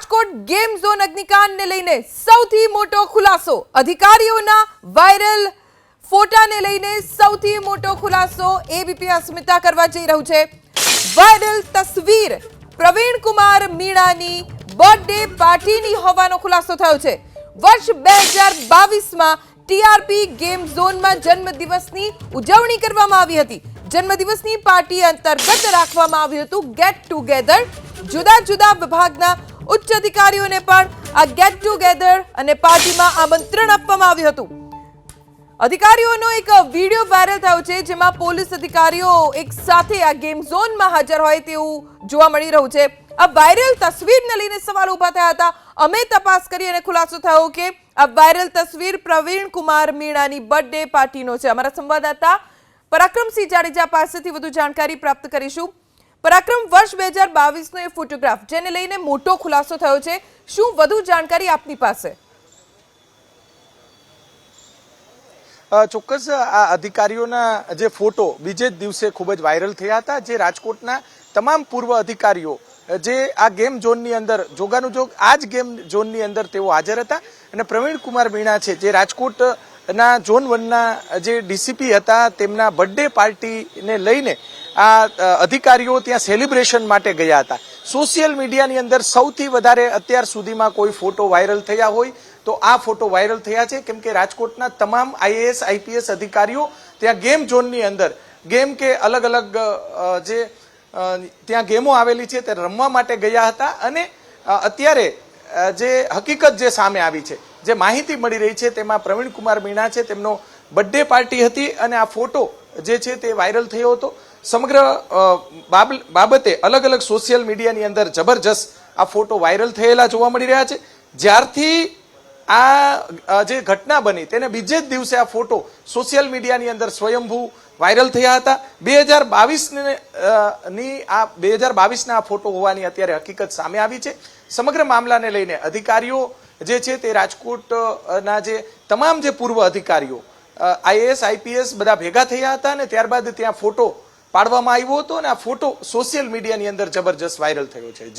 Rajkot game zone અગ્નિકાંડને લઈને સૌથી મોટો ખુલાસો. અધિકારીઓના વાયરલ ફોટાને લઈને સૌથી મોટો ખુલાસો એબીપી અસ્મિતા કરવા જઈ રહ્યું છે. વાયરલ તસવીર પ્રવીણ કુમાર મીણાની બર્થડે પાર્ટીની હોવાનો ખુલાસો થયો છે. વર્ષ બે હજાર બાવીસમાં ટીઆરપી ગેમ ઝોનમાં જન્મદિવસની ઉજવણી કરવામાં આવી હતી. જન્મદિવસની પાર્ટી અંતર્ગત રાખવામાં આવ્યું હતું. ગેટ ટુગેધર જુદા જુદા વિભાગના ઉચ્ચ અધિકારીઓને પણ આ ગેટ ટુગેધર અને પાર્ટીમાં આમંત્રણ આપવામાં આવ્યું હતું. અધિકારીઓનો એક વીડિયો વાયરલ થયો છે, જેમાં પોલીસ અધિકારીઓ એક સાથે આ ગેમ ઝોનમાં હાજર હોય તેવું જોવા મળી રહ્યું છે. આ વાયરલ તસવીરને લઈને સવાલ ઊભા થયા હતા. અમે તપાસ કરી અને ખુલાસો થયો કે આ વાયરલ તસવીર પ્રવીણ કુમાર મીણાની બર્થડે પાર્ટીનો છે. અમારા સંવાદદાતા પરાક્રમસિંહ જાડેજા પાસેથી વધુ જાણકારી પ્રાપ્ત કરીશું. પરાક્રમ વર્ષ બે હજાર બાવીસનો એ ફોટોગ્રાફ, જેને લઈને મોટો ખુલાસો થયો છે. શું વધુ જાણકારી આપની પાસે? ચોક્કસ, આ અધિકારીઓના જે ફોટો બીજે જ દિવસે ખૂબ જ વાયરલ થયા હતા, જે રાજકોટના તમામ પૂર્વ અધિકારીઓ, જે આ ગેમ ઝોનની અંદર જોગાનું જોગ આ જ ગેમ ઝોનની અંદર તેઓ હાજર હતા. અને પ્રવીણ કુમાર મીણા છે, જે રાજકોટના ઝોન વનના જે ડીસીપી હતા, તેમના બર્થડે પાર્ટીને લઈને આ અધિકારીઓ ત્યાં સેલિબ્રેશન માટે ગયા હતા. સોશિયલ મીડિયાની અંદર સૌથી વધારે અત્યાર સુધીમાં કોઈ ફોટો વાયરલ થયા હોય, તો આ ફોટો વાયરલ થયા છે. કેમ કે રાજકોટના તમામ આઈએએસ આઈપીએસ અધિકારીઓ ત્યાં ગેમ ઝોનની અંદર ગેમ કે અલગ અલગ જે ત્યાં ગેમો આવેલી છે તે રમવા માટે ગયા હતા. અને અત્યારે જે હકીકત જે સામે આવી છે, જે માહિતી મળી રહી છે, તેમાં પ્રવીણ કુમાર મીણા છે, તેમનો બર્થડે પાર્ટી હતી અને આ ફોટો જે છે તે વાયરલ થયો હતો. સમગ્ર બાબતે અલગ અલગ સોશિયલ મીડિયાની અંદર જબરજસ્ત આ ફોટો વાયરલ થયેલા જોવા મળી રહ્યા છે. જ્યારથી આ જે ઘટના બની, તેને બીજે જ દિવસે આ ફોટો સોશિયલ મીડિયાની અંદર સ્વયંભૂ વાયરલ થયા હતા. બે હજાર બાવીસની આ, બે હજાર બાવીસના આ ફોટો હોવાની અત્યારે હકીકત સામે આવી છે. સમગ્ર મામલાને લઈને અધિકારીઓ જે છે તે રાજકોટના જે તમામ જે પૂર્વ અધિકારીઓ આઈએએસ આઈપીએસ બધા ભેગા થયા હતા અને ત્યારબાદ ત્યાં ફોટો પાડવામાં આવ્યો હતો અને આ ફોટો સોશિયલ મીડિયાની અંદર જબરજસ્ત વાયરલ થયો છે.